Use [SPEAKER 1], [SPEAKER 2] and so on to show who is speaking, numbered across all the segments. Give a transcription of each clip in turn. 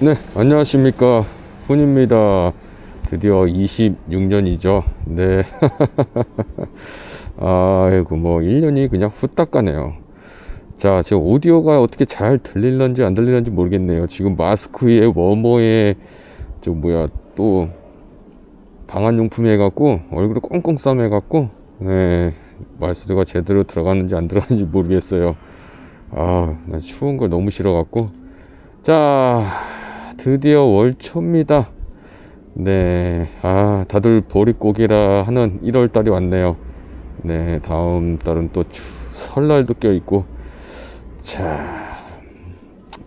[SPEAKER 1] 네, 안녕하십니까. 훈입니다. 드디어 26년이죠. 네. 아이고, 뭐, 1년이 그냥 후딱 가네요. 자, 지금 오디오가 어떻게 잘 들릴런지 안 들릴런지 모르겠네요. 지금 마스크에 워머에, 저 뭐야, 또, 방한용품 해갖고, 얼굴을 꽁꽁 싸매갖고, 네, 말소리가 제대로 들어가는지 안 들어가는지 모르겠어요. 아, 나 추운 걸 너무 싫어갖고. 자, 드디어 월초입니다. 네, 아, 다들 보릿고기라 하는 1월 달이 왔네요. 네, 다음 달은 또 추, 설날도 껴있고. 자,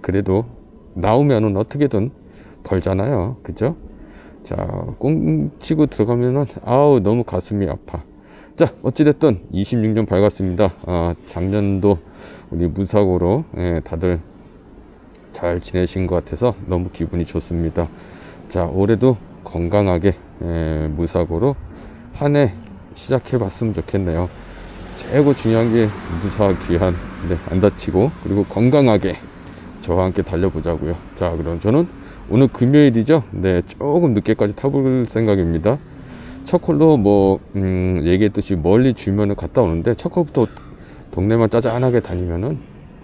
[SPEAKER 1] 그래도 나오면은 어떻게든 벌잖아요. 그죠? 자, 꽁치고 들어가면은, 아우, 너무 가슴이 아파. 자, 어찌됐든 26년 밝았습니다. 아, 작년도 우리 무사고로, 예, 다들 잘 지내신 것 같아서 너무 기분이 좋습니다. 자, 올해도 건강하게 에, 무사고로 한 해 시작해 봤으면 좋겠네요. 최고 중요한 게 무사 귀한 네, 안 다치고 그리고 건강하게 저와 함께 달려보자고요. 자, 그럼 저는 오늘 금요일이죠. 네, 조금 늦게까지 타볼 생각입니다. 첫 콜로 뭐 음, 얘기했듯이 멀리 주면을 갔다 오는데 첫 콜부터 동네만 짜잔하게 다니면은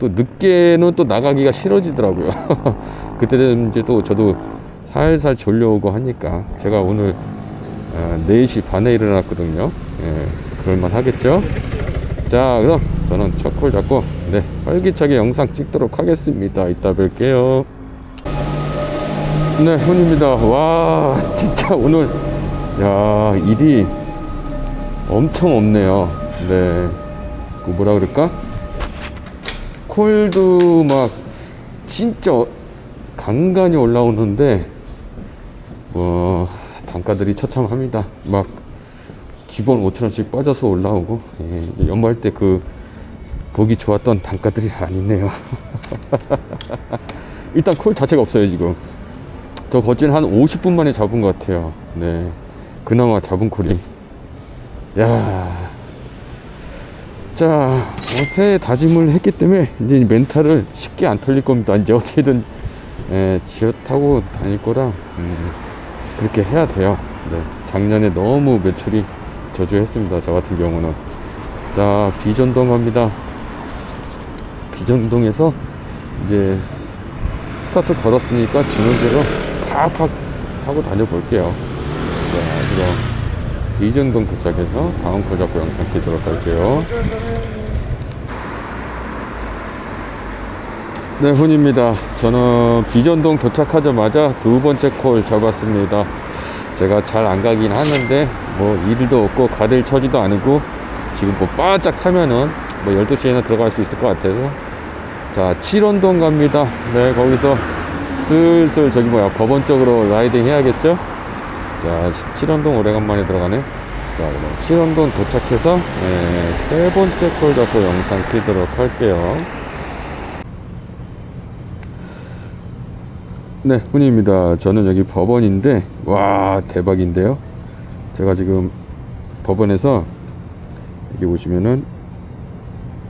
[SPEAKER 1] 또 늦게는 또 나가기가 싫어지더라고요. 그때는 이제 또 저도 살살 졸려오고 하니까 제가 오늘 어, 4시 반에 일어났거든요. 예, 그럴만 하겠죠? 자, 그럼 저는 첫콜 잡고 네, 활기차게 영상 찍도록 하겠습니다. 이따 뵐게요. 네, 훈입니다. 와, 진짜 오늘 야, 일이 엄청 없네요. 네. 그 뭐라 그럴까? 콜도 막 진짜 간간히 올라오는데 뭐 단가들이 처참합니다. 막 기본 5천원씩 빠져서 올라오고 예, 연말 때 그 보기 좋았던 단가들이 아니네요. 일단 콜 자체가 없어요 지금. 저 거진 한 50분 만에 잡은 것 같아요. 네, 그나마 잡은 콜이. 야. 자, 새해 다짐을 했기 때문에 이제 이 멘탈을 쉽게 안 털릴 겁니다. 이제 어떻게든 에, 지어 타고 다닐 거라 음, 그렇게 해야 돼요. 네, 작년에 너무 매출이 저조했습니다. 저 같은 경우는. 자, 비전동 갑니다. 비전동에서 이제 스타트 걸었으니까 지문대로 팍팍 타고 다녀볼게요. 자, 그럼 비전동 도착해서 다음 콜 잡고 영상 키도록 할게요. 네, 훈입니다. 저는 비전동 도착하자마자 두 번째 콜 잡았습니다. 제가 잘 안 가긴 하는데, 뭐, 일도 없고, 가들 처지도 아니고, 지금 뭐, 바짝 타면은, 뭐, 12시에는 들어갈 수 있을 것 같아서. 자, 칠원동 갑니다. 네, 거기서 슬슬 저기 뭐야, 법원 쪽으로 라이딩 해야겠죠? 자, 칠원동 오래간만에 들어가네. 자, 그럼 칠원동 도착해서, 네, 세 번째 콜 잡고 영상 키도록 할게요. 네, 훈입니다. 저는 여기 법원인데, 와, 대박인데요. 제가 지금 법원에서, 여기 보시면은,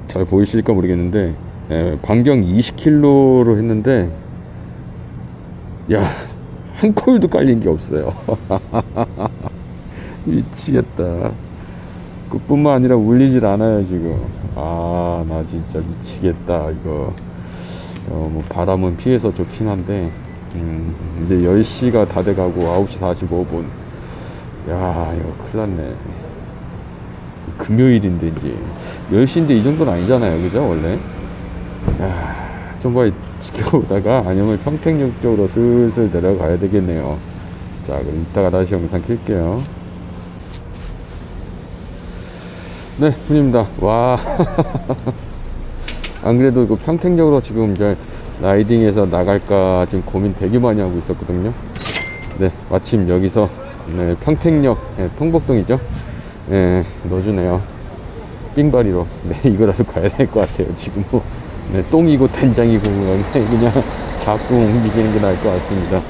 [SPEAKER 1] 잘 보이실까 모르겠는데, 에, 반경 20km로 했는데, 야, 한 콜도 깔린 게 없어요. 미치겠다. 그뿐만 아니라 울리질 않아요, 지금. 아, 나 진짜 미치겠다, 이거. 어, 뭐, 바람은 피해서 좋긴 한데, 음, 이제 10시가 다 돼가고 9시 45분. 야, 이거 큰일 났네. 금요일인데, 이제. 10시인데 이 정도는 아니잖아요, 그죠? 원래? 야, 좀 봐, 지켜보다가 아니면 평택역 쪽으로 슬슬 내려가야 되겠네요. 자, 그럼 이따가 다시 영상 킬게요. 네, 훈입니다. 와. 안 그래도 그 평택역으로 지금 이제 라이딩해서 나갈까 지금 고민 되게 많이 하고 있었거든요. 네, 마침 여기서 네, 평택역, 네, 통복동이죠. 네, 넣어주네요. 삥바리로. 네, 이거라도 가야 될 것 같아요. 지금 뭐, 네, 똥이고 된장이고 그냥 자꾸 옮기는 게 나을 것 같습니다.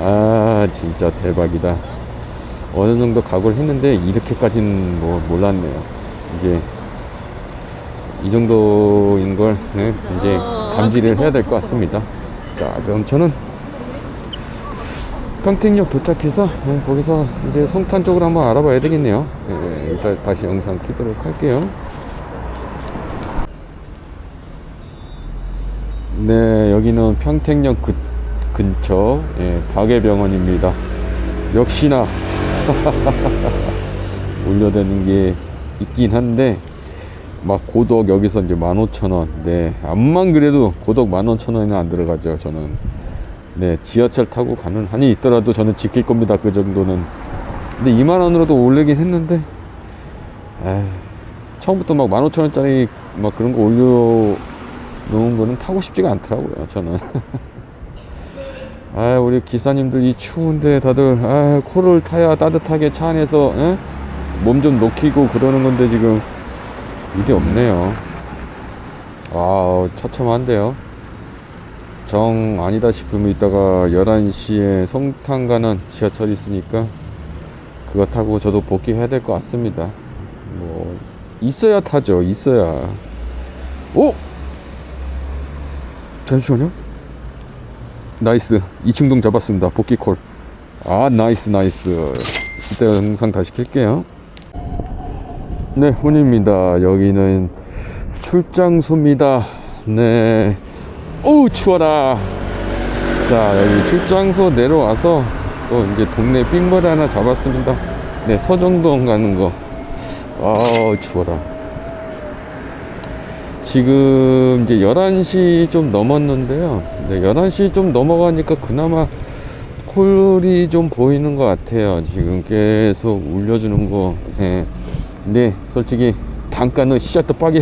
[SPEAKER 1] 아, 진짜 대박이다. 어느 정도 각오를 했는데 이렇게까지는 뭐 몰랐네요. 이제 이 정도인 걸 네, 이제 감지를 해야 될 것 같습니다. 자, 그럼 저는 평택역 도착해서 예, 거기서 이제 성탄 쪽으로 한번 알아봐야 되겠네요. 예, 일단 다시 영상 키도록 할게요. 네, 여기는 평택역 그, 근처 예, 박예병원입니다. 역시나 올려대는 게 있긴 한데 막 고독 여기서 이제 15,000원. 네, 암만 그래도 고독 15,000원이나 안 들어가죠. 저는 네 지하철 타고 가는 한이 있더라도 저는 지킬 겁니다. 그 정도는. 근데 2만 원으로도 올리긴 했는데, 에이, 처음부터 막 15,000원짜리 막 그런 거 올려 놓은 거는 타고 싶지가 않더라고요. 저는. 아, 우리 기사님들 이 추운데 다들 아, 코를 타야 따뜻하게 차 안에서 몸 좀 녹이고 그러는 건데 지금 이게 없네요. 아, 처참한데요. 정 아니다 싶으면 이따가 11시에 성탄 가는 지하철 있으니까 그거 타고 저도 복귀해야 될 것 같습니다. 뭐 있어야 타죠. 있어야. 오! 잠시만요. 나이스. 이충동 잡았습니다. 복귀 콜. 아, 나이스, 나이스. 이따 영상 다시 킬게요. 네, 훈입니다. 여기는 출장소입니다. 네. 어우, 추워라. 자, 여기 출장소 내려와서 또 이제 동네 삥머리 하나 잡았습니다. 네, 서정동 가는 거. 아우, 추워라. 지금 이제 11시 좀 넘었는데요. 네, 11시 좀 넘어가니까 그나마 콜이 좀 보이는 것 같아요. 지금 계속 울려주는 거. 네. 근데 솔직히 단가는 시작도 빡이야.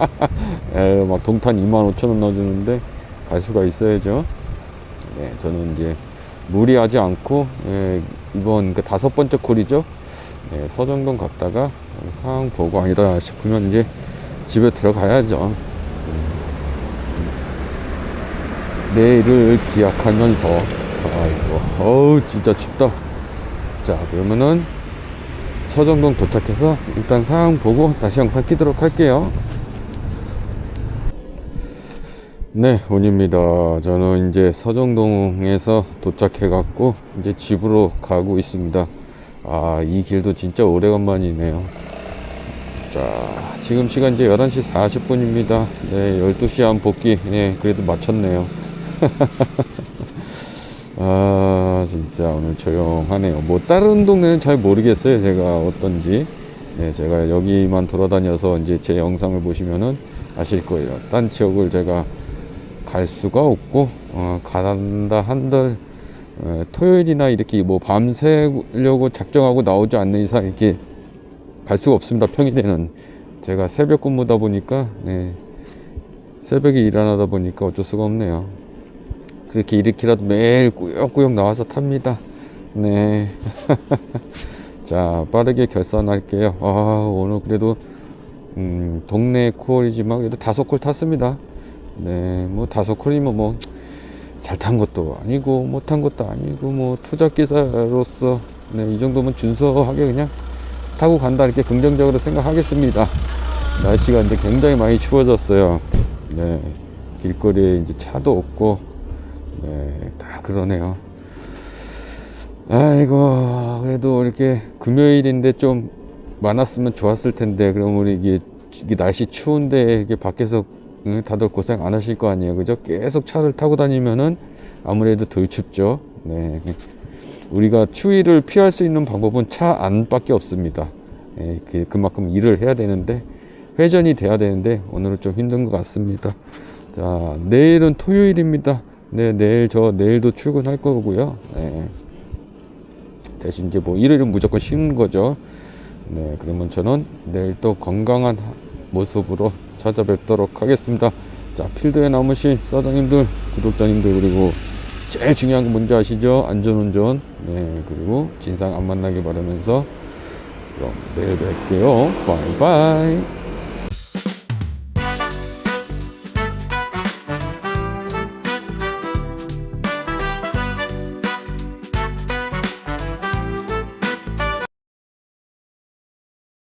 [SPEAKER 1] 에, 막 동탄 25,000원 넣어주는데 갈 수가 있어야죠. 네, 저는 이제 무리하지 않고 예, 이번 그 다섯 번째 콜이죠. 네, 서정동 갔다가 상황 보고 아니다 싶으면 이제 집에 들어가야죠. 내일을 기약하면서 아이고 어우 진짜 춥다. 자 그러면은 서정동 도착해서 일단 상황 보고 다시 영상 끼도록 할게요. 네, 온입니다. 저는 이제 서정동에서 도착해 갖고 이제 집으로 가고 있습니다. 아, 이 길도 진짜 오래간만이네요. 자, 지금 시간 이제 11시 40분입니다. 네, 12시 한 복귀. 네, 그래도 마쳤네요. 아, 진짜 오늘 조용하네요. 뭐, 다른 동네는 잘 모르겠어요. 제가 어떤지. 네, 제가 여기만 돌아다녀서 이제 제 영상을 보시면은 아실 거예요. 딴 지역을 제가 갈 수가 없고, 어, 간다 한들, 어, 토요일이나 이렇게 뭐 밤새려고 작정하고 나오지 않는 이상 이렇게 갈 수가 없습니다. 평일에는. 제가 새벽 근무다 보니까, 네, 새벽에 일안 하다 보니까 어쩔 수가 없네요. 그렇게 이렇게라도 매일 꾸역꾸역 나와서 탑니다. 네. 자, 빠르게 결산할게요. 아, 오늘 그래도, 음, 동네 콜이지만 그래도 다섯 콜 탔습니다. 네, 뭐 다섯 콜이면 뭐, 잘 탄 것도 아니고, 못 탄 것도 아니고, 뭐, 투자 기사로서, 네, 이 정도면 준수하게 그냥 타고 간다, 이렇게 긍정적으로 생각하겠습니다. 날씨가 이제 굉장히 많이 추워졌어요. 네, 길거리에 이제 차도 없고, 네, 다 그러네요. 아이고, 그래도 이렇게 금요일인데 좀 많았으면 좋았을 텐데, 그럼 우리 이게, 이게 날씨 추운데 이게 밖에서 응, 다들 고생 안 하실 거 아니에요. 그죠? 계속 차를 타고 다니면은 아무래도 덜 춥죠. 네. 우리가 추위를 피할 수 있는 방법은 차 안밖에 없습니다. 예, 그, 그만큼 일을 해야 되는데, 회전이 돼야 되는데, 오늘은 좀 힘든 것 같습니다. 자, 내일은 토요일입니다. 네, 내일 저 내일도 출근할 거고요. 네. 대신 이제 뭐 일요일은 무조건 쉬는 거죠. 네, 그러면 저는 내일 또 건강한 모습으로 찾아뵙도록 하겠습니다. 자, 필드에 남으신 사장님들, 구독자님들 그리고 제일 중요한 건 뭔지 아시죠? 안전운전. 네, 그리고 진상 안 만나게 바라면서 그럼 내일 뵐게요. 바이바이.